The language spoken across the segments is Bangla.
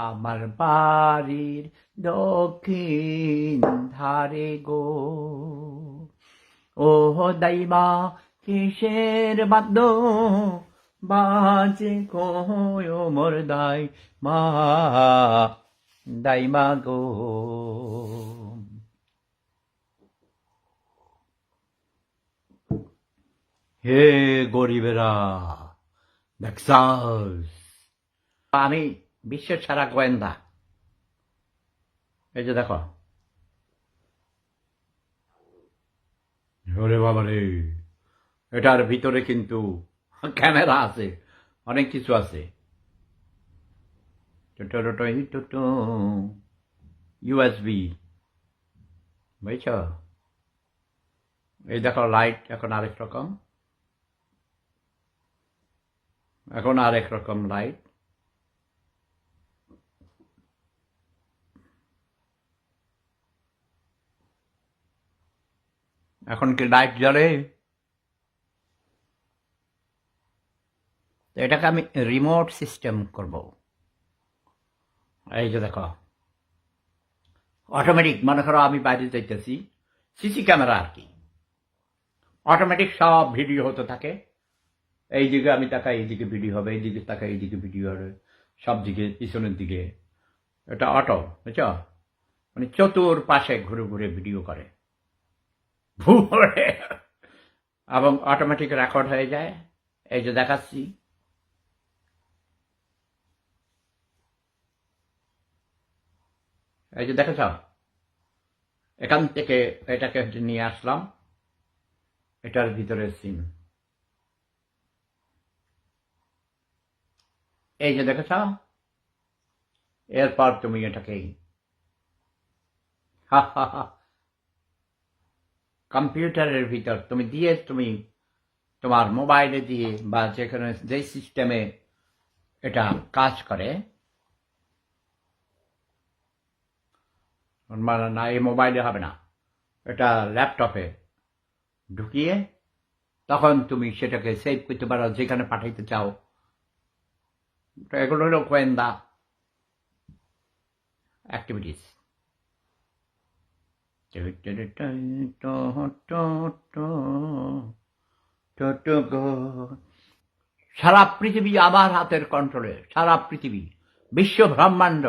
আমার বাড়ির দক্ষিণ ধারে গো। ও দাইমা কিসের বাদ্য? বাজে কয় মোর দাই মা দাইমা গো। হে গরিবেরা দেখছাস? আমি বিশ্বের সারা গোয়েন্দা। এই যে দেখো। ওরে বাবা রে। এটার ভিতরে কিন্তু ক্যামেরা আছে অনেক কিছু আছে। ইউএসবি বুঝছ? এই দেখো লাইট এখন আরেক রকম। এখন আরেক রকম লাইট এখন কি লাইট জ্বলে? তো এটাকে আমি রিমোট সিস্টেম করব। এই যে দেখো। অটোমেটিক মনে করো আমি বাইরে যাইতেছি। সিসি ক্যামেরা আর কি। অটোমেটিক সব ভিডিও হতে থাকে। এই দিকে আমি তাকাই এইদিকে ভিডিও হবে এইদিকে তাকাই এইদিকে ভিডিও হবে। সব দিকে, পিছনের দিকে। এটা অটো বুঝছ? মানে চতুর পাশে ঘুরে ঘুরে ভিডিও করে। এবং অটোমেটিক রেকর্ড হয়ে যায়। এই যে দেখাচ্ছি। এই যে দেখেছ? এখান থেকে এটাকে নিয়ে আসলাম। এটার ভিতরে সিম এই যে দেখেছ? এরপর তুমি এটাকেই। হা হা হা। কম্পিউটারের ভিতর তুমি দিয়ে তুমি তোমার মোবাইলে দিয়ে বা যেখানে যে সিস্টেমে এটা কাজ করে। মানে না, এই মোবাইলে হবে না। এটা ল্যাপটপে ঢুকিয়ে তখন তুমি সেটাকে সেভ করতে পারো, যেখানে পাঠাইতে চাও। এগুলো হলো গোয়েন্দা অ্যাক্টিভিটিস সারা পৃথিবী আমার হাতের কন্ট্রোলে সারা পৃথিবী বিশ্ব ব্রহ্মাণ্ড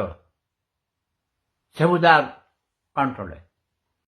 সেবুদার কন্ট্রোলে